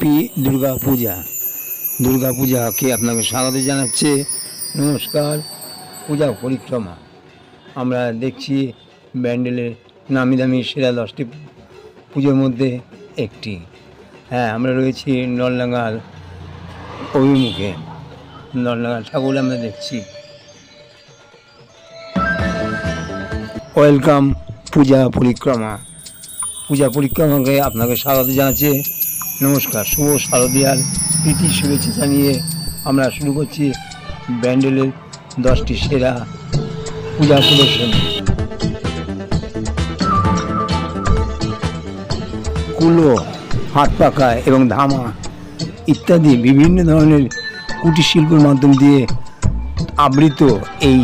পূজা। দুর্গা পূজাকে আপনাকে স্বাগত জানাচ্ছে। নমস্কার। পূজা পরিক্রমা। আমরা দেখছি ব্যান্ডেলের নামি দামি সেরা দশটি পুজোর মধ্যে একটি। হ্যাঁ আমরা রয়েছি নলডাঙ্গার অভিমুখে। নলডাঙ্গার ঠাকুর আমরা দেখছি। ওয়েলকাম, পূজা পরিক্রমা। পূজা পরিক্রমাকে আপনাকে স্বাগত জানাচ্ছে। নমস্কার, শুভ শারদীয়ার প্রীতি শুভেচ্ছা জানিয়ে আমরা শুরু করছি ব্যান্ডেলের দশটি সেরা পূজা প্রদর্শনী। কুলো হাত পাকা এবং ধামা ইত্যাদি বিভিন্ন ধরনের কুটির শিল্পের মাধ্যম দিয়ে আবৃত এই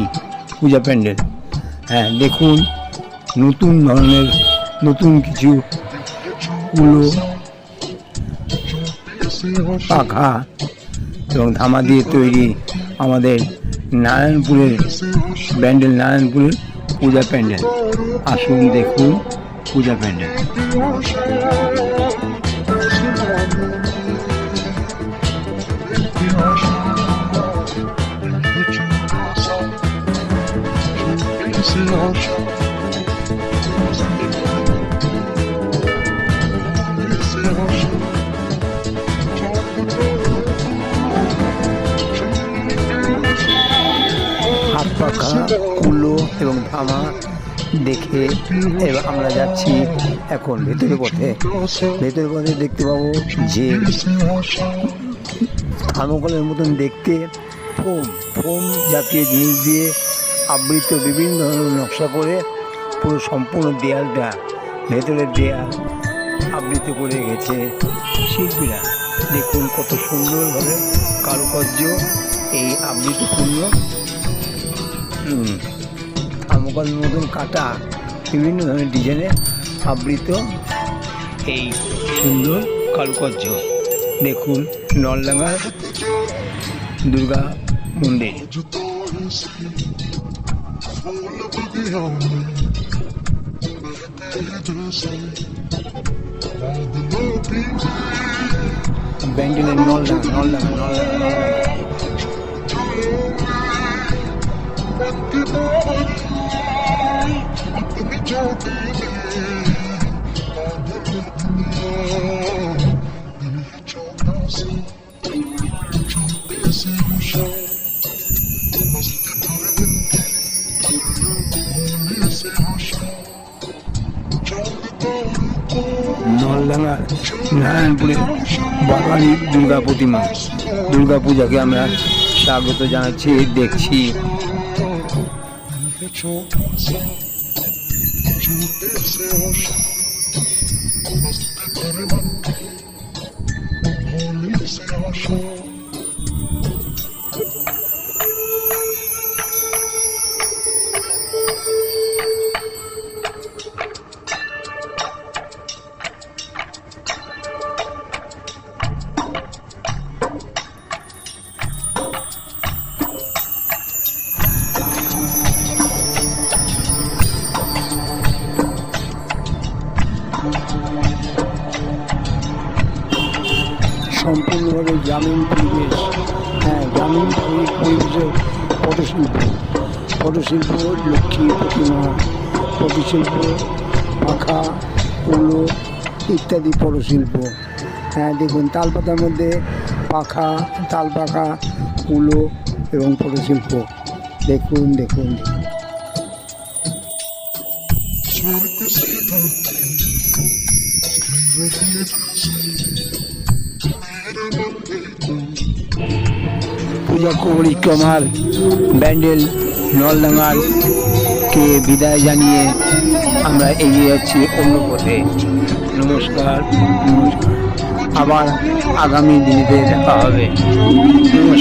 পূজা প্যান্ডেল। হ্যাঁ দেখুন, নতুন ধরনের নতুন কিছু কুলো পাখা এবং ধামা দিয়ে তৈরি আমাদের নারায়ণপুরের ব্যান্ডেল নারায়ণপুরের পূজা প্যান্ডেল। আসুন, দেখুন, পূজা প্যান্ডেল। হাত পাখা কুলো এবং ধামা দেখে এবার আমরা যাচ্ছি এখন ভেতরে পথে। ভেতরে পথে দেখতে পাবো যে থার্মোকলের মতন দেখতে ফোম ফোম জাতীয় জিনিস দিয়ে আবৃত বিভিন্ন ধরনের নকশা করে পুরো সম্পূর্ণ দেয়ালটা, ভেতরের দেয়াল আবৃত করে গেছে শিল্পীরা। দেখুন কত সুন্দরভাবে কারুকার্য এই আবৃতপূর্ণ থার্মোকল মতন কাটা, বিভিন্ন ধরনের ডিজাইনে আবৃত এই সুন্দর কারুকার্য। দেখুন নলডাঙ্গার দুর্গা মন্দির। ব্যান্ডেলের নলডাঙ্গা নলডাঙ্গা নলডাঙ্গা নলডাঙ্গা। নলডাঙ্গা নারায়ণপুরের বাঙালি দুর্গা প্রতিমা। দুর্গা পূজাকে আমরা স্বাগত জানাচ্ছি দেখছি। Bizi çok çok istiyor Nasıl bir karıma Polis yavaş ol সম্পূর্ণভাবে গ্রামীণ পরিবেশ। হ্যাঁ গ্রামীণ পরি- পরিবেশের পটশিল্প। পটশিল্প লক্ষ্মী প্রতিমা, পটশিল্প পাখা কুলো ইত্যাদি পটশিল্প। হ্যাঁ দেখুন, তালপাতার মধ্যে পাখা তাল পাখা কুলো এবং পটশিল্প। দেখুন দেখুন দেখুন। পূজা পরিক্রমার ব্যান্ডেল নলডাঙ্গাল কে বিদায় জানিয়ে আমরা এগিয়ে যাচ্ছি অন্য পথে। নমস্কার। আবার আগামী দিনে দেখা হবে। নমস্কার।